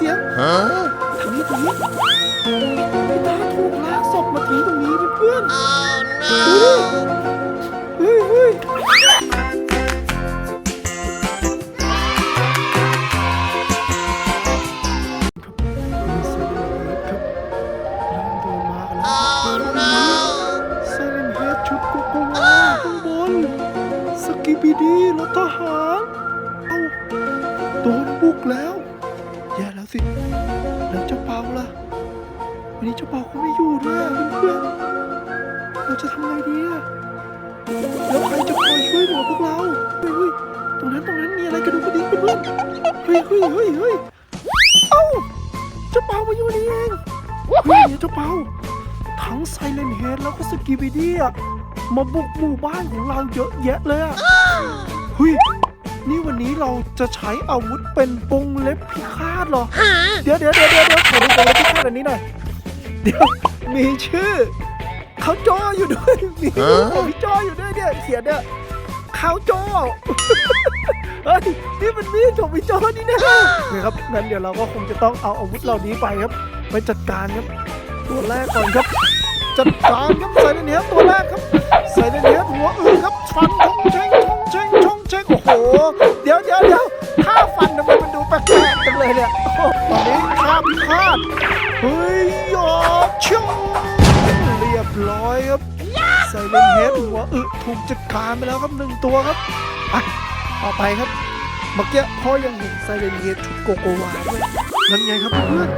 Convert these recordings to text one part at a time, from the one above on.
เสียงฮะทางนี้ตรงนี้พี่ตาถูกลากศพมาทิ้งตรงนี้เพื่อนๆ oh, no. เฮ้ยเฮ้ยสกิบิดีรถทหาร เอา สิ แล้วเจ้าเปาล่ะ วันนี้เจ้าเปาเขาไม่อยู่ด้วยอะเพื่อนๆเราจะทำไงดีอะแล้วใครจะคอยช่วยเหลือพวกเราเฮ้ยเฮ้ยตรงนั้นตรงนั้นมีอะไรกระดูกกระดิ่งเพื่อนๆเฮ้ยเฮ้ยเฮ้ยเฮ้ยเอ้าเจ้าเปามาอยู่นี่เองเฮ้ยเจ้าเปาทั้งไซเลนเฮดแล้วก็สกีบีดี้อะมาบุกหมู่บ้านของเราเยอะแยะเลยอะเฮ้ย นี่วันนี้เราจะใช้อาวุธเป็นปงเล็บพิฆาตเหรอ เดี๋ยวเดี๋ยวเดี๋ยวเดี๋ยวเดี๋ยวขอดูปงเล็บพิฆาตอันนี้หน่อย เดี๋ยวมีชื่อเขาจออยู่ด้วย มีรูปของพี่จออยู่ด้วยเนี่ยเขียนเนี่ยเขาจอเฮ้ยนี่มันมีดของพี่จอนี่นะเนี่ยครับงั้นเดี๋ยวเราก็คงจะต้องเอาอาวุธเหล่านี้ไปครับ ไปจัดการครับ ตัวแรกก่อนครับ จัดการครับใส่ในเนี้ยตัวแรกครับ ใส่ในเนี้ยหัวอื่นครับฟันชงเชงชงเชงชง เชงโอ้โห เดี๋ยวเดี๋ยวเดี๋ยวท่าฟันทำไมมันดูแปลกๆจังเลยเนี่ยโอ้ตอนนี้ท่าพิฆาตเฮ้ยยอดชิงเรียบร้อยครับใส่เลนเฮดหัวอึถูกจัดการไปแล้วครับหนึ่งตัวครับอะต่อไปครับเมื่อกี้พ่อยังเห็นไซเรนเฮดชุดโกโกวาด้วยนั่นไงครับเพื่อน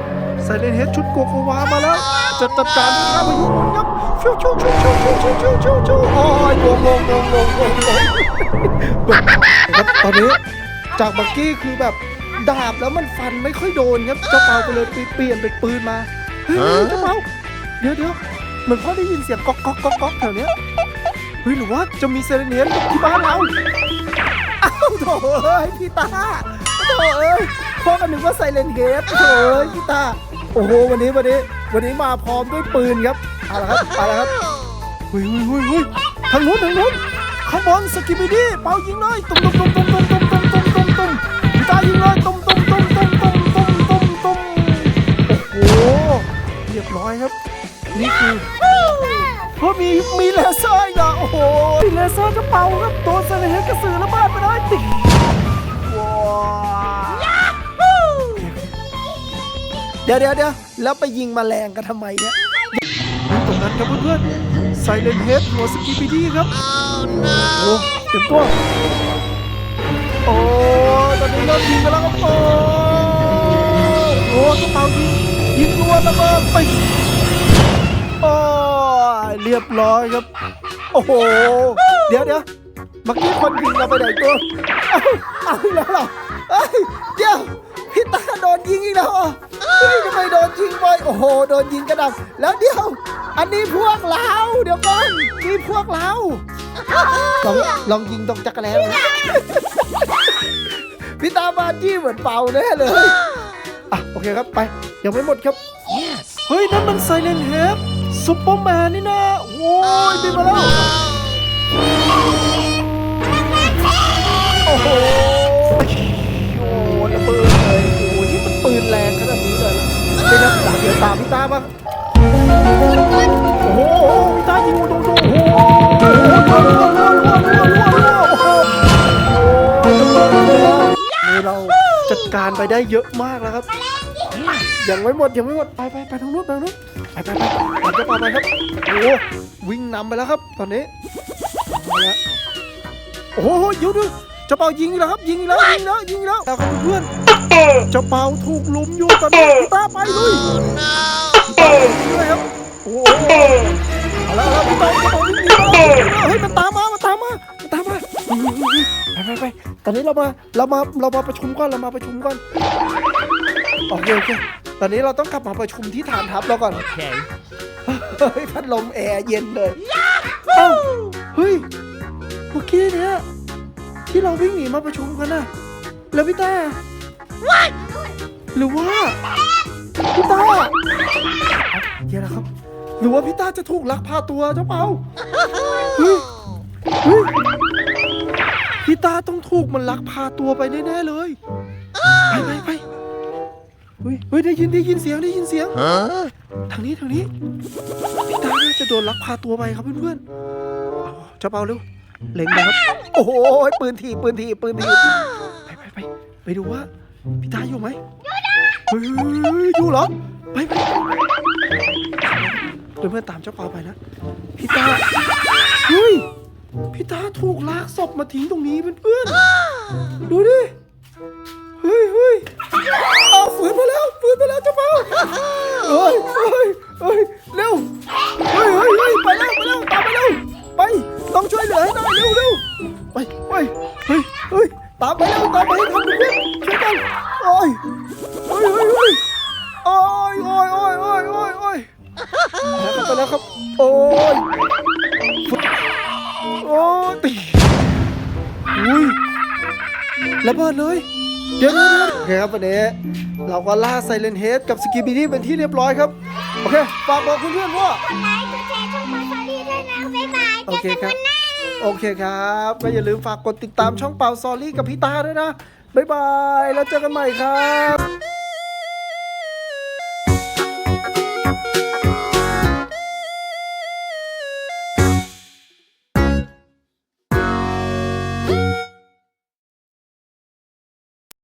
ไซเรนเฮดชุดโกโกวามาแล้วจะจัดการข้าพายุครับชิวชิวชิวชิวชิวชิวชิวชิวโอ้ยงงงงงงงงงง ครับตอนนี้จากเมื่อกี้คือแบบดาบแล้วมันฟันไม่ค่อยโดนครับเจ้าเปาก็เลยเปลี่ยนเป็นปืนมาเฮ้ยเจ้าเปาเดี๋ยวเดี๋ยวเหมือนพ่อได้ยินเสียงก๊อกก๊อกก๊อกก๊อกแถวเนี้ยเฮ้ยหรือว่าจะมีเซเรเนียนที่บ้านเราอ้าวโถเอ้ยพี่ตาโถเอ้ยพ่อก็นึกว่าไซเลนเฮดโถเอ้ยพี่ตาโอ้โหวันนี้วันนี้ วันนี้มาพร้อมด้วยปืนครับเอาละครับไปแล้วครับเฮ้ยเฮ้ยเฮ้ยเฮ้ยทางนู้นทางนู้น ข้างบนสกิบิดี้เป่ายิงเลยตุ้มตุ้มตุ้มตุ้มตุ้มตุ้มตุ้มตุ้มตุ้มตุ้มพี่ตายิงเลยตุ้มตุ้มตุ้มตุ้มตุ้มตุ้มตุ้มตุ้มโอ้โหเรียบร้อยครับ นี่คือเพราะมีมีเลเซอร์อีกเหรอโอ้โหมีเลเซอร์กระเป๋าครับตัวเซเลเฮกระสือระเบิดไปเลยติว้าวเดี๋ยวเดี๋ยวเดี๋ยวแล้วไปยิงแมลงกันทำไมเนี่ยตรงนั้นครับเพื่อนๆไซเลนเฮดหัวสกิปปี้ดี้ครับ โอ้เต็มตัวโอ้ตอนนี้เริ่มยิงกันแล้วครับโอ้โหกระเป๋ายิงยิงรัวระเบิดไปโอ้เรียบร้อยครับ โอ้โห เดี๋ยวเดี๋ยวเมื่อกี้คนยิงเราไปไหนตัวเอ้าเอาอีกแล้วเหรอเอ้ยเดี๋ยวพี่ตาโดนยิงอีกแล้วเหรอเฮ้ยทำไมโดนยิงบ่อยโอ้โห โดนยิงกระดับแล้วเดี๋ยว อันนี้พวกเราเดี๋ยว พวกเรา ลองลองยิงตรงจักรแล้วพี่ตามาจี้เหมือนเป่าแน่เลย อะ โอเคครับไป ยังไม่หมดครับ เฮ้ย นั่นมันไซเลนเฮดซุปเปอร์แมนนี่นะโอ้ยบินมาแล้ว โอ้โห โอ้โหระเบิดเลยโอ้โหนี่มันปืนแรงขนาดนี้เลยเดี๋ยวนะเดี๋ยวตามพี่ตาบ้างโอ้โหพี่ตายิงโดนโดน นี่เราจัดการไปได้เยอะมากแล้วครับ ยังไม่หมดยังไม่หมดไปไปไปทางนู้นไปทางนู้นไปไปไปไปจะไปไปครับโอ้โหวิ่งนำไปแล้วครับตอนนี้โอ้โหยุดดูจ้าเปายิงแล้วครับยิงแล้วยิงแล้วยิงแล้วแล้วครับเพื่อนจ้าเปาถูกลุมอยู่ตอนนี้ตาไปลุยเลยครับโอ้โห เอาละเอาละพี่ตพี่ตาวิ่งหนีมาแล้วเฮ้ยมันตามมามันตามมามันตามมาไปไปไปตอนนี้เรามาเรามาเรามาประชุมก่อนเรามาประชุมก่อนโอเคโอเคตอนนี้เราต้องกลับมาประชุมที่ฐานทัพเราก่อน Okay. เฮ้ยพัดลมแอร์เย็นเลยเอ้าเฮ้ยเมื่อกี้เนี้ยที่เราวิ่งหนีมาประชุมกันน่ะ แล้วพี่ต้าหรือว่าพี่ต้าเดี๋ยวนะครับ หรือว่าพี่ต้าจะถูกลักพาตัวเจ้าเปาเฮ้ยเฮ้ยพี่ต้าต้องถูกมันลักพาตัวไปแน่ๆเลยไปไปไปเฮ้ยเฮ้ยได้ยินได้ยินเสียงได้ยินเสียง ทางนี้ทางนี้พี่ตาน่าจะโดนลักพาตัวไปครับเพื่อนๆเอาเจ้าเปาเร็วเล็งนะครับ โอ้โหปืนทีปืนทีปืนทีไปไปไปไปดูว่าพี่ตาอยู่ไหมเฮ้ยอยู่เหรอ ไปไป เดี๋ยวเพื่อนตามเจ้าปลาไปนะพี่ตาเฮ้ยพี่ตาถูกลากศพมาทิ้งตรงนี้เพื่อนๆ ระเบิดเลยเดี๋ยวเดี๋ยวเดี๋ยวโอเคครับวันนี้เราก็ล่าไซเลนเฮดกับสกิบิดี้เป็นที่เรียบร้อยครับ โอเค ฝากบอกเพื่อนๆว่า กดไลค์กดแชร์ช่องมาซารีด้วยนะบ๊ายบายโอเจอเคกันครับ วันหน้า โอเคครับและอย่าลืมฝากกดติดตามช่องเป่าซอรี่กับพี่ตาด้วยนะ บ๊ายบาย แล้วเจอกันใหม่ครับ